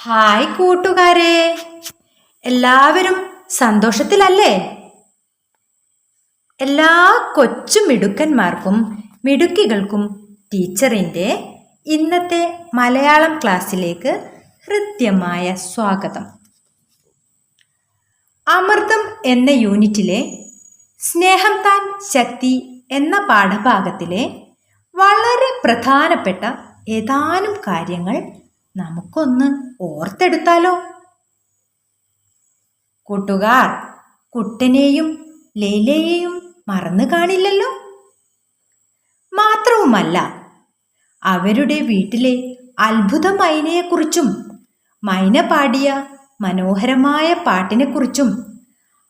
Hi കൂട്ടുകാരെ. എല്ലാവരും സന്തോഷത്തിലല്ലേ? എല്ലാ കൊച്ചു മിടുക്കന്മാർക്കും മിടുക്കികൾക്കും ടീച്ചറിന്റെ ഇന്നത്തെ മലയാളം ക്ലാസ്സിലേക്ക് ഹൃദ്യമായ സ്വാഗതം. അമൃതം എന്ന യൂണിറ്റിലെ സ്നേഹം താൻ ശക്തി എന്ന പാഠഭാഗത്തിലെ വളരെ പ്രധാനപ്പെട്ട ഏതാനും കാര്യങ്ങൾ നമുക്കൊന്ന് ഓർത്തെടുത്താലോ? കൂട്ടുകാർ കുട്ടനെയും ലൈലയെയും മറന്നു കാണില്ലല്ലോ? മാത്രവുമല്ല അവരുടെ വീട്ടിലെ അത്ഭുത മൈനയെക്കുറിച്ചും മൈന പാടിയ മനോഹരമായ പാട്ടിനെക്കുറിച്ചും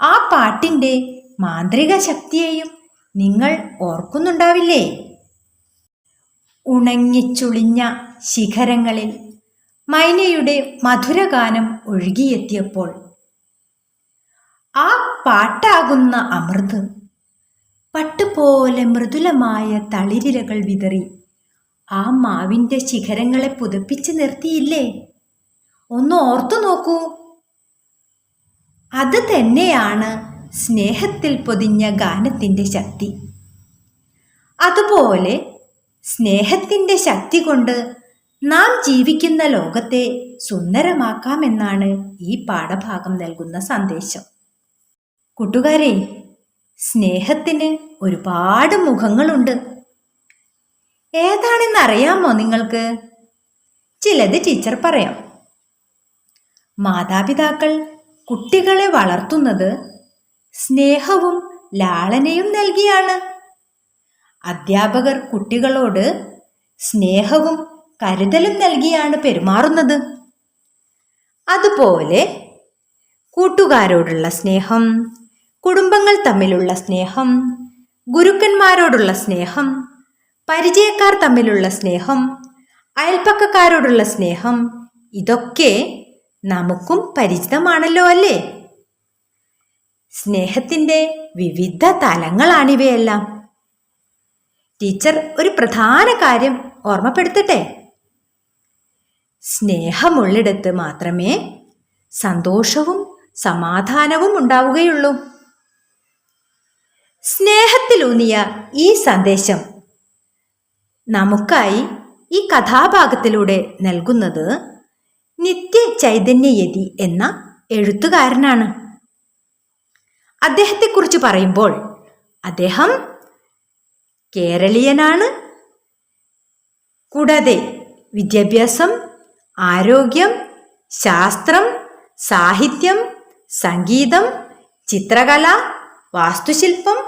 ആ പാട്ടിന്റെ മാന്ത്രിക ശക്തിയെയും നിങ്ങൾ ഓർക്കുന്നുണ്ടാവില്ലേ? ഉണങ്ങിച്ചുളിഞ്ഞ ശിഖരങ്ങളിൽ മൈനയുടെ മധുരഗാനം ഒഴുകിയെത്തിയപ്പോൾ ആ പാട്ടാകുന്ന അമൃത് പട്ടുപോലെ മൃദുലമായ തളിരിലകൾ വിതറി ആ മാവിന്റെ ശിഖരങ്ങളെ പുതപ്പിച്ച് നിർത്തിയില്ലേ? ഒന്ന് ഓർത്തു നോക്കൂ. അത് തന്നെയാണ് സ്നേഹത്തിൽ പൊതിഞ്ഞ ഗാനത്തിന്റെ ശക്തി. അതുപോലെ സ്നേഹത്തിന്റെ ശക്തി കൊണ്ട് നാം ജീവിക്കുന്ന ലോകത്തെ സുന്ദരമാക്കാമെന്നാണ് ഈ പാഠഭാഗം നൽകുന്ന സന്ദേശം. കൂട്ടുകാരെ സ്നേഹത്തിന് ഒരുപാട് മുഖങ്ങളുണ്ട്. ഏതാണെന്ന് അറിയാമോ നിങ്ങൾക്ക്? ചിലത് ടീച്ചർ പറയാം. മാതാപിതാക്കൾ കുട്ടികളെ വളർത്തുന്നത് സ്നേഹവും ലാളനയും നൽകിയാണ്. അധ്യാപകർ കുട്ടികളോട് സ്നേഹവും കരുതലും നൽകിയാണ് പെരുമാറുന്നത്. അതുപോലെ കൂട്ടുകാരോടുള്ള സ്നേഹം കുടുംബങ്ങൾ തമ്മിലുള്ള സ്നേഹം ഗുരുക്കന്മാരോടുള്ള സ്നേഹം പരിചയക്കാർ തമ്മിലുള്ള സ്നേഹം അയൽപ്പക്കക്കാരോടുള്ള സ്നേഹം ഇതൊക്കെ നമുക്കും പരിചിതമാണല്ലോ അല്ലേ? സ്നേഹത്തിന്റെ വിവിധ തലങ്ങളാണിവയെല്ലാം. ടീച്ചർ ഒരു പ്രധാന കാര്യം ഓർമ്മപ്പെടുത്തട്ടെ? സ്നേഹമുള്ളിടത്ത് മാത്രമേ സന്തോഷവും സമാധാനവും ഉണ്ടാവുകയുള്ളൂ. സ്നേഹത്തിലൂന്നിയ ഈ സന്ദേശം നമുക്കായി ഈ കഥാഭാഗത്തിലൂടെ നൽകുന്നത് നിത്യ ചൈതന്യയതി എന്ന എഴുത്തുകാരനാണ്. അദ്ദേഹത്തെക്കുറിച്ച് പറയുമ്പോൾ അദ്ദേഹം കേരളീയനാണ്. കൂടാതെ വിദ്യാഭ്യാസം ആരോഗ്യം ശാസ്ത്രം സാഹിത്യം സംഗീതം ചിത്രകല വാസ്തുശില്പം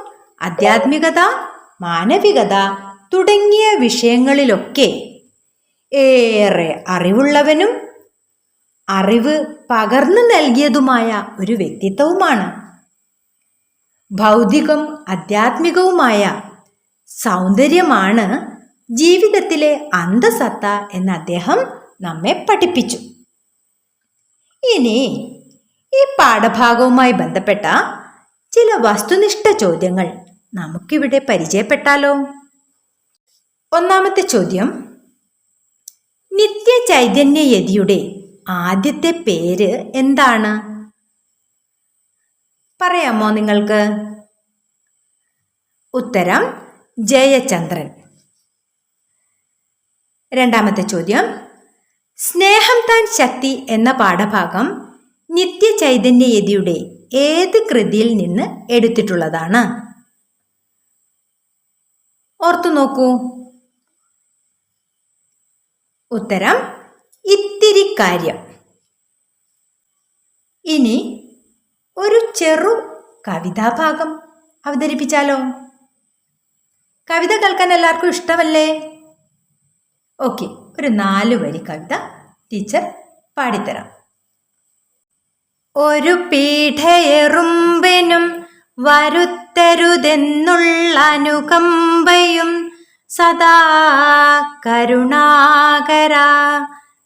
ആധ്യാത്മികത മാനവികത തുടങ്ങിയ വിഷയങ്ങളിലൊക്കെ ഏറെ അറിവുള്ളവനും അറിവ് പകർന്നു നൽകിയതുമായ ഒരു വ്യക്തിത്വവുമാണ്. ഭൗതികം ആധ്യാത്മികവുമായ സൗന്ദര്യമാണ് ജീവിതത്തിലെ അന്തസത്ത എന്ന് അദ്ദേഹം നമ്മെ പഠിപ്പിച്ചു. ഇനി ഈ പാഠഭാഗവുമായി ബന്ധപ്പെട്ട ചില വസ്തുനിഷ്ഠ ചോദ്യങ്ങൾ നമുക്കിവിടെ പരിചയപ്പെട്ടാലോ? ഒന്നാമത്തെ ചോദ്യം നിത്യ ചൈതന്യയതിയുടെ ആദ്യത്തെ പേര് എന്താണ്? പറയാമോ നിങ്ങൾക്ക്? ഉത്തരം ജയചന്ദ്രൻ. രണ്ടാമത്തെ ചോദ്യം സ്നേഹം ശക്തി എന്ന പാഠഭാഗം നിത്യ ചൈതന്യയതിയുടെ ഏത് കൃതിയിൽ നിന്ന് എടുത്തിട്ടുള്ളതാണ്? ഓർത്തു നോക്കൂ. ഉത്തരം ഇത്തിരി കാര്യം. ഇനി ഒരു ചെറു കവിതാഭാഗം അവതരിപ്പിച്ചാലോ? കവിത കേൾക്കാൻ എല്ലാവർക്കും ഇഷ്ടമല്ലേ? ഓക്കെ ഒരു നാല് വരി കവിത ടീച്ചർ പാടിത്തരാം. ഒരു പീഠയെറുമ്പിനും വരുത്തരുതെന്നുള്ള അനുകമ്പയും സദാ കരുണാകര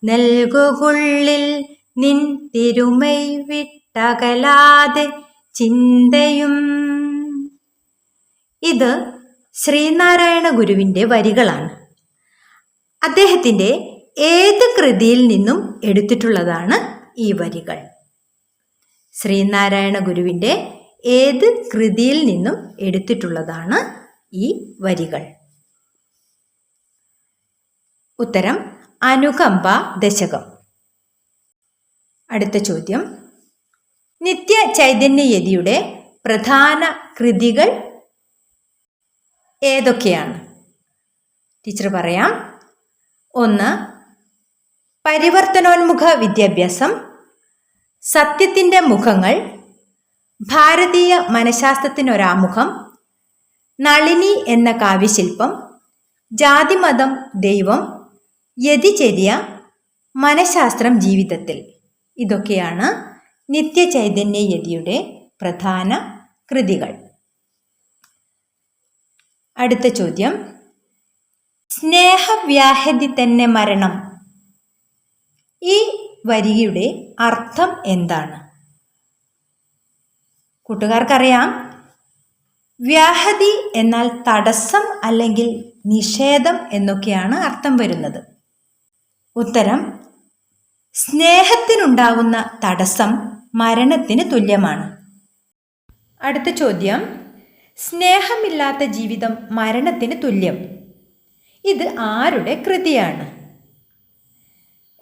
നൽകുകുള്ളിൽ നിൻ തിരുമൈ വിട്ടകലാതെ ചിന്തയും. ഇത് ശ്രീനാരായണ ഗുരുവിന്റെ വരികളാണ്. അദ്ദേഹത്തിന്റെ ഏത് കൃതിയിൽ നിന്നും എടുത്തിട്ടുള്ളതാണ് ഈ വരികൾ. ശ്രീനാരായണ ഗുരുവിന്റെ ഏത് കൃതിയിൽ നിന്നും എടുത്തിട്ടുള്ളതാണ് ഈ വരികൾ. ഉത്തരം അനുകമ്പ ദശകം. അടുത്ത ചോദ്യം നിത്യ ചൈതന്യയതിയുടെ പ്രധാന കൃതികൾ ഏതൊക്കെയാണ്? ടീച്ചർ പറയാം ഒന്ന് പരിവർത്തനോന്മുഖ വിദ്യാഭ്യാസം സത്യത്തിന്റെ മുഖങ്ങൾ ഭാരതീയ മനഃശാസ്ത്രത്തിനൊരാമുഖം നളിനി എന്ന കാവ്യശില്പം ജാതിമതം ദൈവം യതിചര്യ മനഃശാസ്ത്രം ജീവിതത്തിൽ. ഇതൊക്കെയാണ് നിത്യചൈതന്യ യതിയുടെ പ്രധാന കൃതികൾ. അടുത്ത ചോദ്യം. സ്നേഹവ്യാഹതി തന്നെ മരണം ഈ വരിയുടെ അർത്ഥം എന്താണ്? കൂട്ടുകാർക്കറിയാം. വ്യാഹതി എന്നാൽ തടസ്സം അല്ലെങ്കിൽ നിഷേധം എന്നൊക്കെയാണ് അർത്ഥം വരുന്നത്. ഉത്തരം സ്നേഹത്തിനുണ്ടാവുന്ന തടസ്സം മരണത്തിന് തുല്യമാണ്. അടുത്ത ചോദ്യം സ്നേഹമില്ലാത്ത ജീവിതം മരണത്തിന് തുല്യം. ഇത് ആരുടെ കൃതിയാണ്?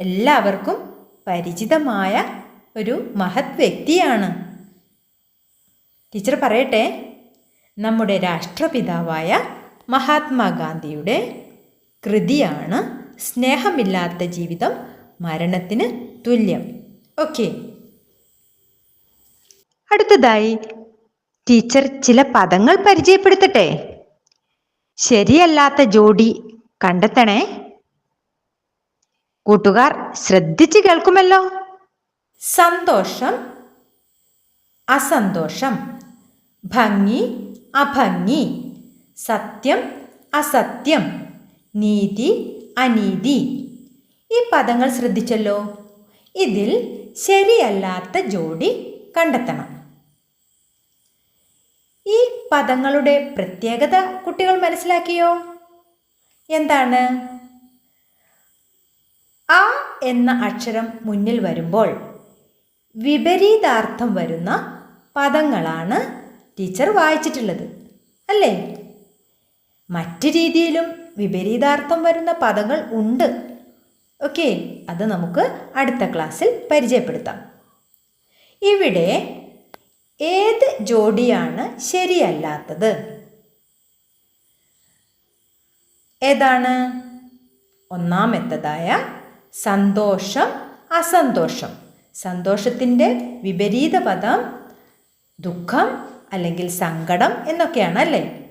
എല്ലാവർക്കും പരിചിതമായ ഒരു മഹത് വ്യക്തിയാണ്. ടീച്ചർ പറയട്ടെ നമ്മുടെ രാഷ്ട്രപിതാവായ മഹാത്മാഗാന്ധിയുടെ കൃതിയാണ് സ്നേഹമില്ലാത്ത ജീവിതം മരണത്തിന് തുല്യം. ഓക്കെ. അടുത്തതായി ടീച്ചർ ചില പദങ്ങൾ പരിചയപ്പെടുത്തട്ടെ. ശരിയല്ലാത്ത ജോഡി കണ്ടെത്തണേ. കൂട്ടുകാർ ശ്രദ്ധിച്ചു കേൾക്കുമല്ലോ. സന്തോഷം അസന്തോഷം ഭംഗി അഭംഗി സത്യം അസത്യം നീതി അനീതി. ഈ പദങ്ങൾ ശ്രദ്ധിച്ചല്ലോ. ഇതിൽ ശരിയല്ലാത്ത ജോഡി കണ്ടെത്തണം. ഈ പദങ്ങളുടെ പ്രത്യേകത കുട്ടികൾ മനസ്സിലാക്കിയോ? എന്താണ്? ആ എന്ന അക്ഷരം മുന്നിൽ വരുമ്പോൾ വിപരീതാർത്ഥം വരുന്ന പദങ്ങളാണ് ടീച്ചർ വായിച്ചിട്ടുള്ളത് അല്ലേ? മറ്റു രീതിയിലും വിപരീതാർത്ഥം വരുന്ന പദങ്ങൾ ഉണ്ട്. ഓക്കെ അത് നമുക്ക് അടുത്ത ക്ലാസ്സിൽ പരിചയപ്പെടുത്താം. ഇവിടെ ഏത് ജോഡിയാണ് ശരിയല്ലാത്തത്? ഏതാണ്? ഒന്നാമത്തതായ സന്തോഷം അസന്തോഷം. സന്തോഷത്തിന്റെ വിപരീത പദം ദുഃഖം അല്ലെങ്കിൽ സങ്കടം എന്നൊക്കെയാണ് അല്ലേ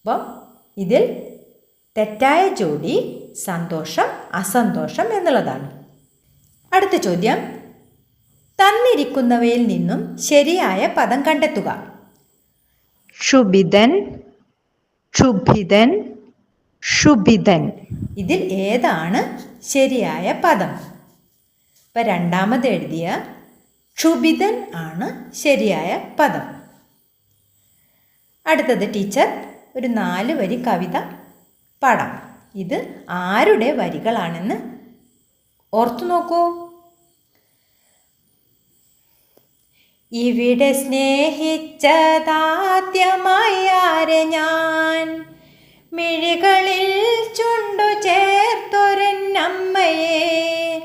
അപ്പം ഇതിൽ തെറ്റായ ജോഡി സന്തോഷം അസന്തോഷം എന്നുള്ളതാണ്. അടുത്ത ചോദ്യം. തന്നിരിക്കുന്നവയിൽ നിന്നും ശരിയായ പദം കണ്ടെത്തുക. ക്ഷുഭിതൻ ക്ഷുഭിതൻ ക്ഷുഭിതൻ. ഇതിൽ ഏതാണ് ശരിയായ പദം. ഇപ്പം രണ്ടാമത് എഴുതിയ ക്ഷുഭിതൻ ആണ് ശരിയായ പദം. അടുത്തത് ടീച്ചർ ഒരു നാല് വരി കവിത പാടാം. ഇത് ആരുടെ വരികളാണെന്ന് ഓർത്തു നോക്കൂ. ഇവിടെ സ്നേഹിച്ചതാദ്യമായി ആരെ ഞാൻ മിഴികളിൽ ചേർത്തൊരമ്മയെ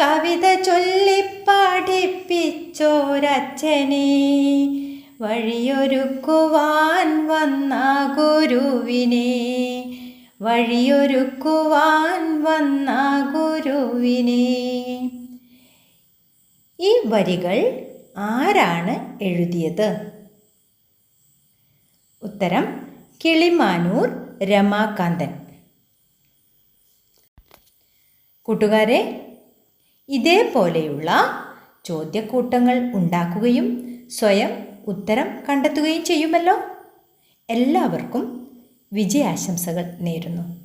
കവിത ചൊല്ലിപ്പാടിപ്പിച്ചോരച്ഛനെ വഴിയൊരുക്കുവാൻ വന്ന ഗുരുവിനെ വഴിയൊരുക്കുവാൻ വന്ന ഗുരുവിനെ ഈ വരികൾ ആരാണ് എഴുതിയത്? ഉത്തരം കിളിമാനൂർ രമാകാന്തൻ. കൂട്ടുകാരെ ഇതേപോലെയുള്ള ചോദ്യക്കൂട്ടങ്ങൾ ഉണ്ടാക്കുകയും സ്വയം ഉത്തരം കണ്ടെത്തുകയും ചെയ്യുമല്ലോ. എല്ലാവർക്കും വിജയാശംസകൾ നേരുന്നു.